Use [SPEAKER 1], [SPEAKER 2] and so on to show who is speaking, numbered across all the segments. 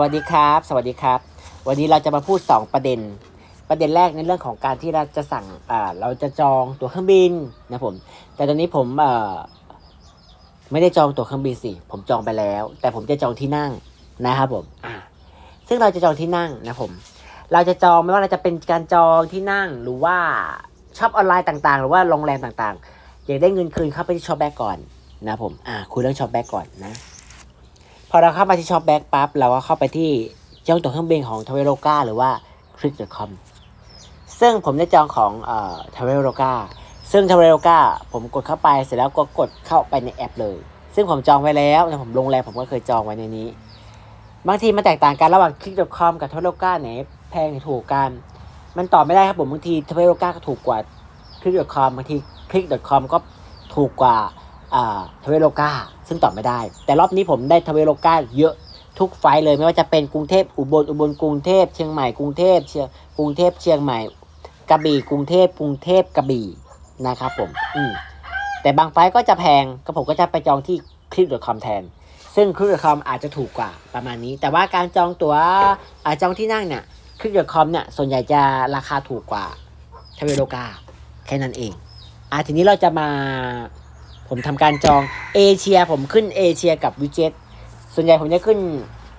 [SPEAKER 1] วัสดีครับ สวัสดีครับ วันนี้เราจะมาพูด 2 ประเด็น ประเด็นแรกในเรื่องของการที่เราจะสั่งอ่าเราจะจองตั๋วเครื่องบินนะผม แต่ตอนนี้ผมเอ่อไม่ได้จองตั๋วเครื่องบินสิ ผมจองไปแล้ว แต่ผมจะจองที่นั่งนะครับผมอ่าซึ่งเราจะจองที่นั่งนะผม เราจะจองไม่ว่าเราจะเป็นการจองที่นั่งหรือว่าช็อปออนไลน์ต่างๆ หรือว่าโรงแรมต่างๆ อยากได้เงินคืนเข้าไปที่ช็อปแบ็กก่อนนะผมอ่าคุยเรื่องช็อปแบ็กก่อนนะ พอเราเข้ามาที่ช็อปแบ็กปั๊บเราก็เข้าไปที่จองตั๋วเครื่องบินของทเวโ o กาหรือว่า Click.com ซึ่งผมได้จองของเอ่อทเวโ o กาซึ่งทเวโ o กาผมกดเข้าไปเสร็จแล้วก็กดเข้าไปในแอปเลย ซึ่งผมจองไว้แล้วนะผมโรงแรมผมก็เคยจองไว้ในนี้ บางทีมันแตกต่างกันระหว่าง Click.com กับทเวโ o กาไหนแพงหรือถูกกัน มันตอบไม่ได้ครับผมบางทีทเวโ o กาก็ถูกกว่า Click.com บางที Click.com ก็ถูกกว่า ทเวโลกาซึ่งตอบไม่ได้ แต่รอบนี้ผมได้ทเวโลกาเยอะทุกไฟเลยไม่ว่าจะเป็นกรุงเทพอุบลอุบลกรุงเทพเชียงใหม่กรุงเทพเชียงกรุงเทพเชียงใหม่กระบี่กรุงเทพกรุงเทพกระบี่นะครับผมอืมแต่บางไฟก็จะแพงก็ผมก็จะไปจองที่คลิป .com แทน ซึ่งคลิป .com อาจจะถูกกว่าประมาณนี้ แต่ว่าการจองตั๋วอาจองที่นั่งเนี่ยคลิป .com เนี่ยส่วนใหญ่จะราคาถูกกว่าทเวโลกาแค่นั้นเองอะทีนี้เราจะมา ผมทำการจองเอเชียผมขึ้นเอเชียกับวิเจ็ตส่วนใหญ่ผมจะขึ้น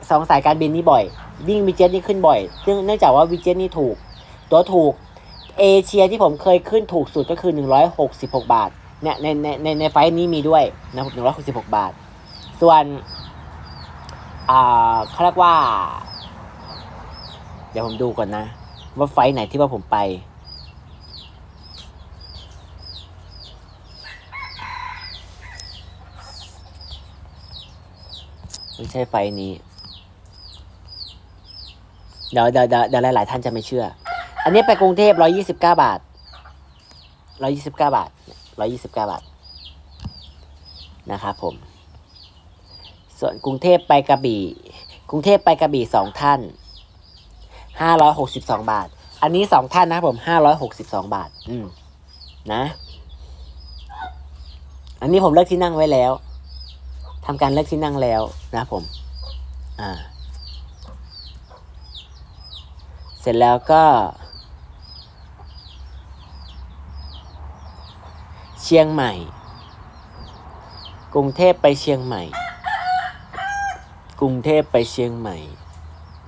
[SPEAKER 1] สองสายการบินนี้บ่อย วิ่งวิเจ็ตนี่ขึ้นบ่อยซึ่งเนื่องจากว่าวิเจ็ตนี่ถูก ตัวถูกเอเชียที่ผมเคยขึ้นถูกสุดก็คือ 166 บาทเนี่ยในในในในไฟนี้มีด้วยนะครับ166บหกบาท ส่วนอ่าเขาเรียกว่า เดี๋ยวผมดูก่อนนะ ว่าไฟไหนที่ว่าผมไป ไม่ใช่ไฟนี้เดี๋ยวเดี๋ยวเดี๋ยวเดี๋ยวหลายๆท่านจะไม่เชื่อ อันนี้ไปกรุงเทพร้อยี่สิบเก้าบาทร้อยี่สิบเก้าบาทร้อยี่สิบเก้าบาท นะครับผม ส่วนกรุงเทพไปกระบี่ กรุงเทพไปกระบี่สองท่านห้าร้อยหกสิบสองบาท อันนี้สองท่านนะครับผมห้าร้อยหกสิบสองบาท อืม นะ อันนี้ผมเลือกที่นั่งไว้แล้ว ทำการเลือกที่นั่งแล้วนะครับผม อ่า เสร็จแล้วก็ เชียงใหม่ กรุงเทพไปเชียงใหม่ กรุงเทพไปเชียงใหม่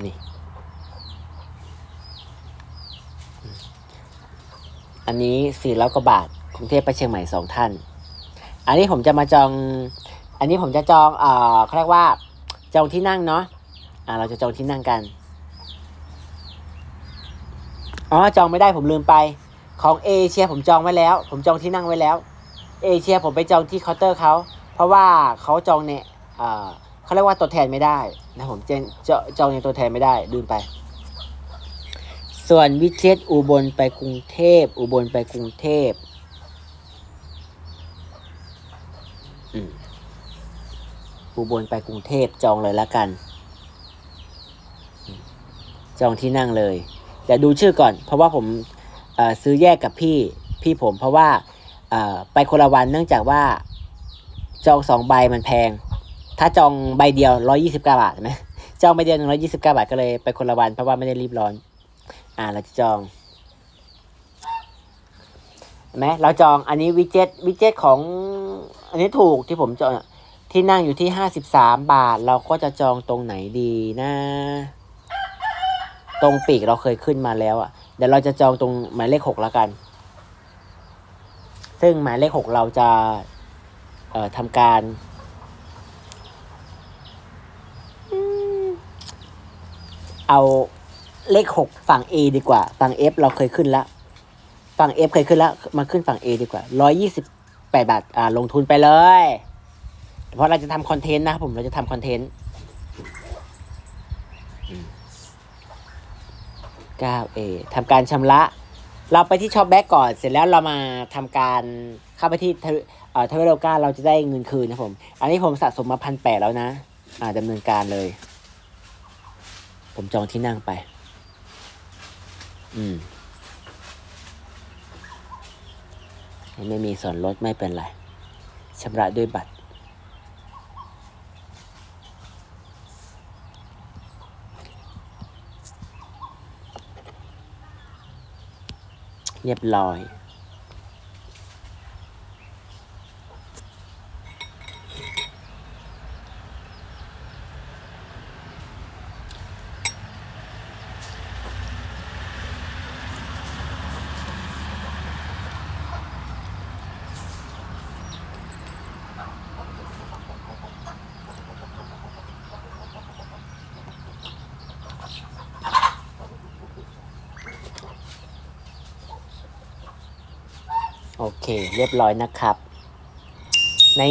[SPEAKER 1] นี่ อันนี้สี่ร้อยกว่าบาท กรุงเทพไปเชียงใหม่สองท่าน อันนี้ผมจะมาจอง อันนี้ผมจะจองเอ่อเขาเรียกว่าจองที่นั่งเนาะอ่าเราจะจองที่นั่งกันอ๋อจองไม่ได้ผมลืมไป ของเอเชียผมจองไว้แล้ว ผมจองที่นั่งไว้แล้วเอเชียผมไปจองที่เคาน์เตอร์เขาเพราะว่าเขาจองเนี่ยเอ่อเขาเรียกว่าตัวแทนไม่ได้นะผมเจนจจองในตัวแทนไม่ได้ลืมไป ส่วนวิเชตอุบลไปกรุงเทพอุบลไปกรุงเทพ อืม อุบลไปกรุงเทพจองเลยละกัน จองที่นั่งเลยเดี๋ยวดูชื่อก่อน เพราะว่าผมซื้อแยกกับพี่พี่ผม เพราะว่าไปคนละวันเนื่องจากว่า จองสองใบมันแพง ถ้าจองใบเดียวร้อยี่สิบเก้าบาทใช่ไหมจองใบเดียวหนึ่งร้อยี่สิบเก้าบาทก็เลยไปคนละวันเพราะว่าไม่ได้รีบร้อน อ่าเราจะจองไหมเราจองอันนี้วิเจ็ตวิเจ็ตของอันนี้ถูกที่ผมจอง ที่นั่งอยู่ที่ห้าสิบสามบาท เราก็จะจองตรงไหนดีนะ ตรงปีกเราเคยขึ้นมาแล้วอะ เดี๋ยวเราจะจองตรงหมายเลขหกแล้วกัน ซึ่งหมายเลขหกเราจะ เอ่อทำการเอาเลขหกฝั่ง A ดีกว่า ฝั่ง F เราเคยขึ้นแล้ว ฝั่ง F เคยขึ้นแล้ว มาขึ้นฝั่ง A ดีกว่าร้อยยี่สิบแปดบาท อ่า ลงทุนไปเลย เพราะเราจะทำคอนเทนต์นะครับผมเราจะทำคอนเทนต์ 9A ทำการชำระ เราไปที่ช็อปแบ็กก่อนเสร็จแล้วเรามาทำการเข้าไปที่เอ่อทเวโลกาเราจะได้เงินคืนนะผม อันนี้ผมสะสมมาพันแปดแล้วนะ อ่าดำเนินการเลย ผมจองที่นั่งไป อืม ไม่มีส่วนลดไม่เป็นไรชำระด้วยบัตร เรี เค เรียบร้อยนะครับ ใน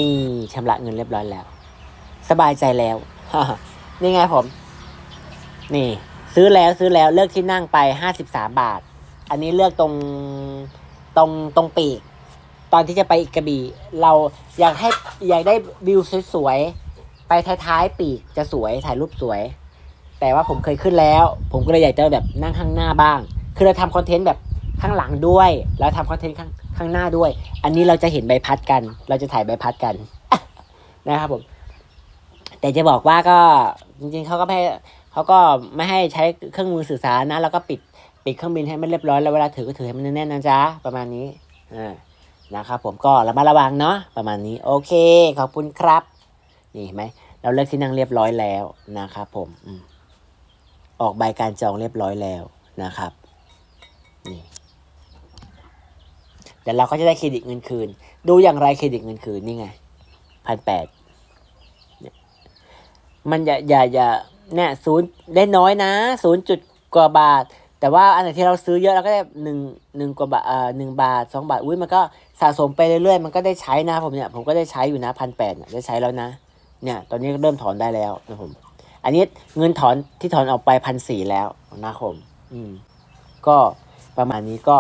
[SPEAKER 1] ชำระเงินเรียบร้อยแล้ว สบายใจแล้ว นี่ไงผม นี่ ซื้อแล้วซื้อแล้วเลือกที่นั่งไปห้าสิบสามบาท อันนี้เลือกตรงตรงตรงปีก ตอนที่จะไปกระบี่ เราอยากให้อยากได้วิวสวยๆ ไปท้ายๆปีกจะสวยถ่ายรูปสวย แต่ว่าผมเคยขึ้นแล้ว ผมก็เลยอยากจะแบบนั่งข้างหน้าบ้าง คือเราทำคอนเทนต์แบบข้างหลังด้วย แล้วทำคอนเทนต์ข้าง ข้างหน้าด้วย อันนี้เราจะเห็นใบพัดกัน เราจะถ่ายใบพัดกันนะครับผม แต่จะบอกว่าก็จริงๆเขาก็ไม่ให้เขาก็ไม่ให้ใช้เครื่องมือสื่อสารนะแล้วก็ปิดปิดเครื่องบินให้มันเรียบร้อยแล้วเวลาถือก็ถือให้มันแน่นๆนะจ๊ะประมาณนี้อ่านะครับผมก็ระมัดระวังเนาะประมาณนี้ โอเคขอบคุณครับ นี่ไหมเราเลือกที่นั่งเรียบร้อยแล้วนะครับผมออกใบการจองเรียบร้อยแล้วนะครับ นี่ เดี๋ยวเราก็จะได้เครดิตเงินคืน ดูอย่างไรเครดิตเงินคืนนี่ไงพันแปดมันอย่าอย่าอย่าเนี่ยศูนย์ได้น้อยนะศูนย์จุดกว่าบาท แต่ว่าอันไหนที่เราซื้อเยอะเราก็ได้หนึ่งหนึ่งกว่าบาทเอ่อหนึ่งบาทสองบาทอุ้ยมันก็สะสมไปเรื่อยๆ มันก็ได้ใช้นะผมเนี่ยผมก็ได้ใช้อยู่นะพันแปดได้ใช้แล้วนะ เนี่ย ตอนนี้ก็เริ่มถอนได้แล้วนะผมอันนี้เงินถอนที่ถอนออกไปพันสี่แล้วนะผม อืม ก็ประมาณนี้ก็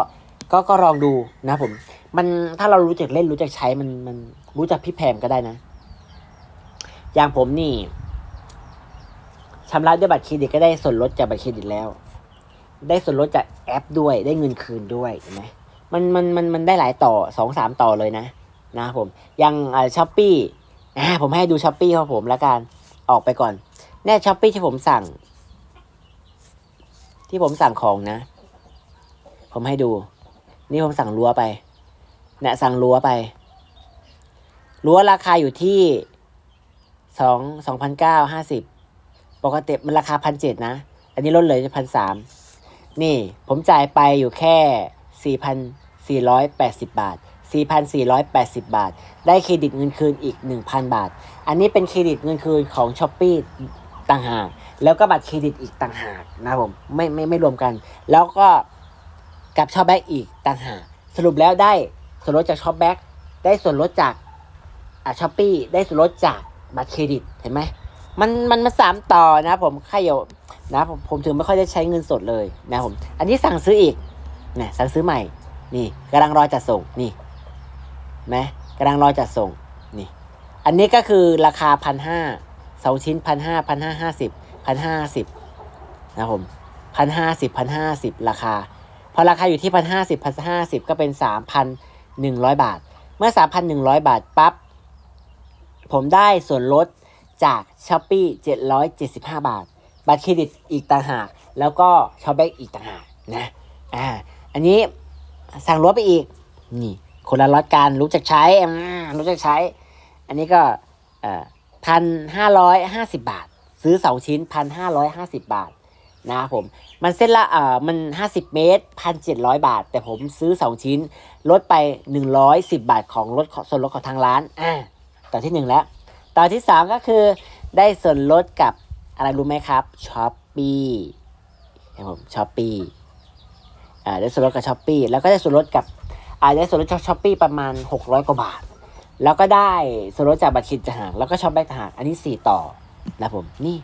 [SPEAKER 1] ก็ก็ลองดูนะผม มันถ้าเรารู้จักเล่นรู้จักใช้มันมันรู้จักพี่แพมก็ได้นะ อย่างผมนี่ชำระด้วยบัตรเครดิตก็ได้ส่วนลดจากบัตรเครดิตแล้ว ได้ส่วนลดจากแอปด้วย ได้เงินคืนด้วยเห็นไหมมันมันมันมันได้หลายต่อสองสามต่อเลยนะ นะผมอย่างช้อปปี้อ่าผมให้ดูช้อปปี้ของผมแล้วกันออกไปก่อนแน่ช้อปปี้ที่ผมสั่ง ที่ผมสั่งของนะ ผมให้ดู นี่ผมสั่งรั้วไปเนี่ยสั่งรั้วไปรั้วราคาอยู่ที่สองสองพันเก้าห้าสิบปกติมันราคาพันเจ็ดนะ อันนี้ลดเลยจะพันสามนี่ผมจ่ายไปอยู่แค่สี่พันสี่ร้อยแปดสิบบาทสี่พันสี่ร้อยแปดสิบบาท ได้เครดิตเงินคืนอีกหนึ่งพันบาท อันนี้เป็นเครดิตเงินคืนของช้อปปี้ต่างหาก แล้วก็บัตรเครดิตอีกต่างหากนะผมไม่ไม่ไม่รวมกัน แล้วก็ กับช็อปแบ็กอีกต่างหากสรุปแล้วได้ส่วนลดจากช็อปแบ็กได้ส่วนลดจากอ่าช้อปปี้ได้ส่วนลดจากบัตรเครดิตเห็นไหมมันมันมาสามต่อนะ ผมใครอยู่นะผมผมถึงไม่ค่อยได้ใช้เงินสดเลยนะผมอันนี้สั่งซื้ออีกนะสั่งซื้อใหม่ นี่กำลังรอจัดส่งนี่ไหมกำลังรอจัดส่งนี่อันนี้ก็คือราคาพันห้าสองชิ้นพันห้าพันห้าห้าสิบพันห้าสิบนะผมพันห้าสิบพันห้าสิบราคา อราคาอยู่ที่พันห้าสิบพันห้าสิบก็เป็นสามพันหนึ่งร้อยบาท เมื่อสามพันหนึ่งร้อยบาทปั๊บผมได้ส่วนลดจากช้อปปี้เจ็ดร้อยเจ็ดสิบห้าบาท บัตรเครดิตอีกต่างหาก แล้วก็ช็อปแบ็กอีกต่างหากนะอ่าอันนี้สั่งลดไปอีกนี่คนละล็อตการรู้จักใช้รู้จักใช้ อันนี้ก็พันห้าร้อยห้าสิบบาท ซื้อสองชิ้นพันห้าร้อยห้าสิบบาท นะครับผมมันเส้นละเอ่อมันห้าสิบเมตรพันเจ็ดร้อยบาท แต่ผมซื้อสองชิ้น ลดไปหนึ่งร้อยสิบบาทของลดส่วนลดของทางร้านอ่าต่อที่หนึ่งแล้วต่อที่สามก็คือได้ส่วนลดกับอะไรรู้ไหมครับช้อปปี้ครับผมช้อปปี้อ่าได้ส่วนลดกับช้อปปี้แล้วก็ได้ส่วนลดกับอ่าได้ส่วนลดจากช้อปปี้ประมาณหกร้อยกว่าบาท แล้วก็ได้ส่วนลดจากบัตรเครดิตต่างหากแล้วก็ช็อปแบ็กต่างหากอันนี้สี่ต่อนะผมนี่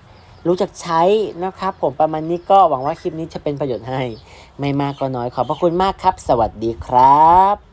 [SPEAKER 1] รู้จักใช้นะครับ ผมประมาณนี้ก็หวังว่าคลิปนี้จะเป็นประโยชน์ให้ ไม่มากก็น้อยขอบพระคุณมากครับ สวัสดีครับ